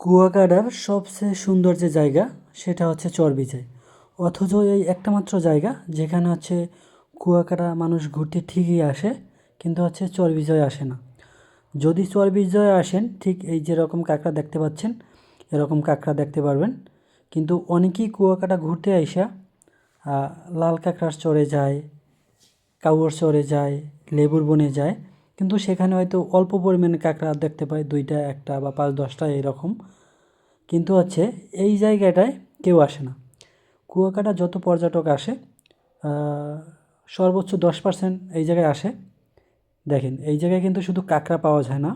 কুয়াকাটার সবচেয়ে সুন্দর যে জায়গা, সেটা হচ্ছে চরবিজয় অথচ এই একটা মাত্র জায়গা, যেখানে হচ্ছে কুয়াকাটা মানুষ ঘুরতে ঠিকই আসে, কিন্তু হচ্ছে চরবিজয় আসে না। যদি চরবিজয় আসেন, ঠিক এই যেরকম কাঁকড়া দেখতে পাচ্ছেন, এরকম কাঁকড়া দেখতে পারবেন। কিন্তু অনেকেই কুয়াকাটা ঘুরতে আইসা লাল কাঁকড়ার চরে যায় কাউয়ার চরে যায়, লেবুর বনে যায় কিন্তু সেখানে হয়তো অল্প পরিমাণে কাঁকড়া দেখতে পায়, দুইটা, একটা বা পাঁচ, দশটা এরকম। কিন্তু হচ্ছে এই জায়গাটায় কেউ আসে না। কুয়াকাটা যত পর্যটক আসে সর্বোচ্চ দশ পার্সেন্ট এই জায়গায় আসে। দেখেন, এই জায়গায় কিন্তু শুধু কাঁকড়া পাওয়া যায় না।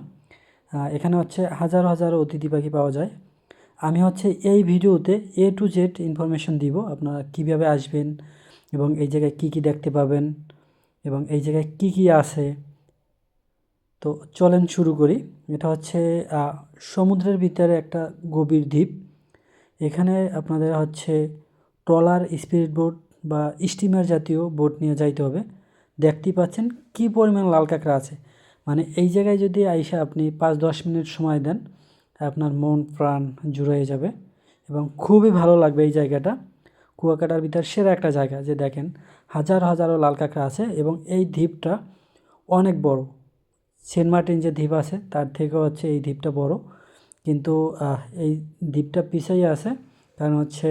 এখানে হচ্ছে হাজার হাজার অতিথি পাখি পাওয়া যায়। আমি হচ্ছে এই ভিডিওতে এ টু জেড ইনফরমেশন দিব, আপনারা কীভাবে আসবেন এবং এই জায়গায় কী কী দেখতে পাবেন এবং এই জায়গায় কী কী আছে। তো চলেন শুরু করি। এটা হচ্ছে সমুদ্রের ভিতরে একটা গভীর দ্বীপ। এখানে আপনাদের হচ্ছে ট্রলার, স্পিড বোট বা স্টিমার জাতীয় বোট নিয়ে যাইতে হবে। দেখতেই পাচ্ছেন কী পরিমাণ লাল কাঁকড়া আছে। মানে এই জায়গায় যদি আইসা আপনি পাঁচ দশ মিনিট সময় দেন, আপনার মন, প্রাণ জুড়ে যাবে এবং খুবই ভালো লাগবে এই জায়গাটা। কুয়াকাটার ভিতর সেরা একটা জায়গা যে দেখেন, হাজার হাজারো লাল কাঁকড়া আছে এবং এই দ্বীপটা অনেক বড়। সেন্ট মার্টিন যে দ্বীপ আছে, তার থেকেও হচ্ছে এই দ্বীপটা বড়। কিন্তু এই দ্বীপটা পিছাই আছে, কারণ হচ্ছে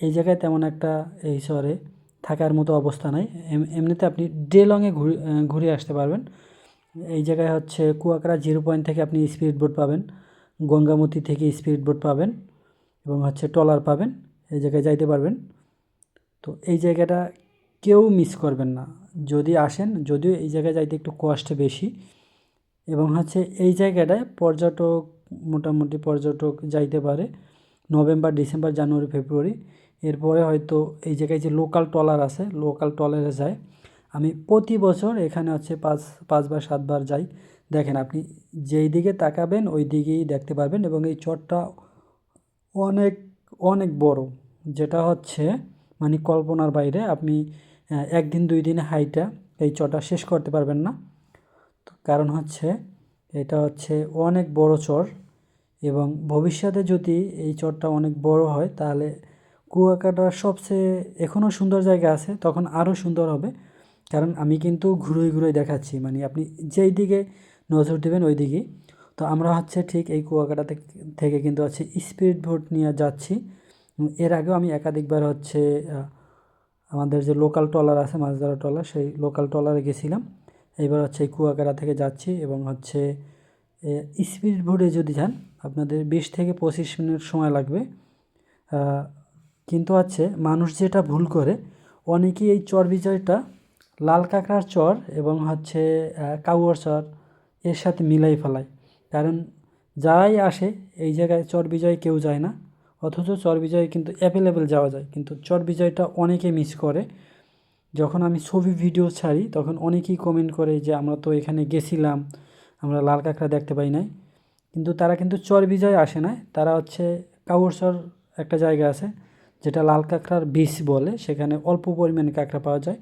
এই জায়গায় তেমন একটা, এই শহরে থাকার মতো অবস্থা নাই। এম- এমনিতে আপনি ডে লংয়ে ঘুরে ঘুরে আসতে পারবেন। এই জায়গায় হচ্ছে কুয়াকাটা জিরো পয়েন্ট থেকে আপনি স্পিড বোট পাবেন, গঙ্গামতি থেকে স্পিড বোট পাবেন এবং হচ্ছে ট্রলার পাবেন, এই জায়গায় যাইতে পারবেন। তো এই জায়গাটা কেউ মিস করবেন না। যদি আসেন, যদিও এই জায়গায় যাইতে একটু কষ্ট বেশি। এবং হচ্ছে এই জায়গাটায় পর্যটক, মোটামুটি পর্যটক যাইতে পারে। November, December, January, February. এরপরে হয়তো এই জায়গায় যে লোকাল ট্রলার আছে লোকাল ট্রলারে যায়। আমি প্রতি বছর এখানে হচ্ছে পাঁচ, পাঁচবার, সাতবার যাই। দেখেন আপনি যেই দিকে তাকাবেন, ওই দিকেই দেখতে পারবেন। এবং এই চটটা অনেক অনেক বড়। যেটা হচ্ছে মানে কল্পনার বাইরে। আপনি একদিন, দুই দিনে হাইটা এই চরটা শেষ করতে পারবেন না। তো কারণ হচ্ছে, এটা হচ্ছে অনেক বড় চর এবং ভবিষ্যতে যদি এই চরটা অনেক বড় হয়, তাহলে কুয়াকাটার সবচেয়ে এখনও সুন্দর জায়গা আছে, তখন আরও সুন্দর হবে। কারণ আমি কিন্তু ঘুরোই ঘুরোই দেখাচ্ছি মানে আপনি যেই দিকে নজর দেবেন, ওই দিকেই তো আমরা হচ্ছে ঠিক এই কুয়াকাটা থেকে কিন্তু হচ্ছে স্পিড বোট নিয়ে যাচ্ছি। এর আগেও আমি একাধিকবার হচ্ছে আমাদের যে লোকাল ট্রলার আছে মাছ ধরা ট্রলার, সেই লোকাল ট্রলারে গেছিলাম। এইবার হচ্ছে এই কুয়াকাটা থেকে যাচ্ছি এবং হচ্ছে স্পিড বোটে যদি যান, আপনাদের বিশ থেকে পঁচিশ মিনিট সময় লাগবে। কিন্তু হচ্ছে মানুষ যেটা ভুল করে, অনেকেই এই চর বিজয়টা লাল কাঁকড়ার চর এবং হচ্ছে কাউয়ার চর এর সাথে মিলাই ফেলায়। কারণ যারাই আসে, এই জায়গায় চর বিজয় কেউ যায় না। অথচ চর বিজয় কিন্তু অ্যাভেলেবেল যাওয়া যায়। কিন্তু চর বিজয়টা অনেকে মিস করে। যখন আমি ছবি ভিডিও ছাড়ি, তখন অনেকেই কমেন্ট করে যে, আমরা তো এখানে গেছিলাম, আমরা লাল কাঁকড়া দেখতে পাই নাই। কিন্তু তারা কিন্তু চর বিজয় আসে না। তারা হচ্ছে কাউরচর একটা জায়গা আছে, যেটা লাল কাঁকড়ার বীজ বলে। সেখানে অল্প পরিমাণে কাঁকড়া পাওয়া যায়।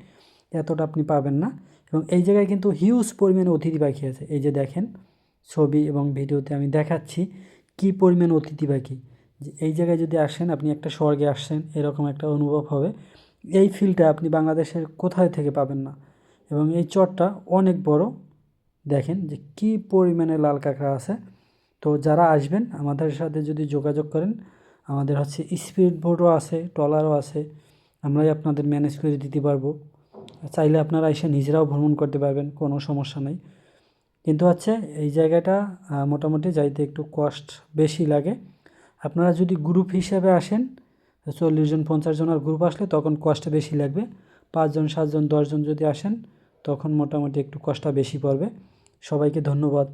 এতটা আপনি পাবেন না। এবং এই জায়গায় কিন্তু হিউজ পরিমাণে অতিথি পাখি আছে। এই যে দেখেন, ছবি এবং ভিডিওতে আমি দেখাচ্ছি কী পরিমাণ অতিথি পাখি। যে এই জায়গায় যদি আসেন, আপনি একটা স্বর্গে আসছেন এরকম একটা অনুভব হবে। এই ফিলটা আপনি বাংলাদেশের কোথায় থেকে পাবেন না? এবং এই চরটা অনেক বড়। দেখেন যে কী পরিমাণে লাল কাঁকড়া আছে। তো যারা আসবেন, আমাদের সাথে যদি যোগাযোগ করেন, আমাদের হচ্ছে স্পিড বোটও আছে, ট্রলারও আছে, আমরাই আপনাদের ম্যানেজ করে দিতে পারব। চাইলে আপনারা এসে নিজেরাও ভ্রমণ করতে পারবেন, কোনো সমস্যা নেই। কিন্তু হচ্ছে এই জায়গাটা মোটামুটি যাইতে একটু কষ্ট বেশি লাগে। আপনারা যদি গ্রুপ হিসাবে আসেন চল্লিশ জন, পঞ্চাশ জনের গ্রুপ আসলে তখন কষ্ট বেশি লাগবে। পাঁচজন সাতজন দশজন যদি আসেন, তখন মোটামুটি একটু কষ্ট বেশি পড়বে। সবাইকে ধন্যবাদ।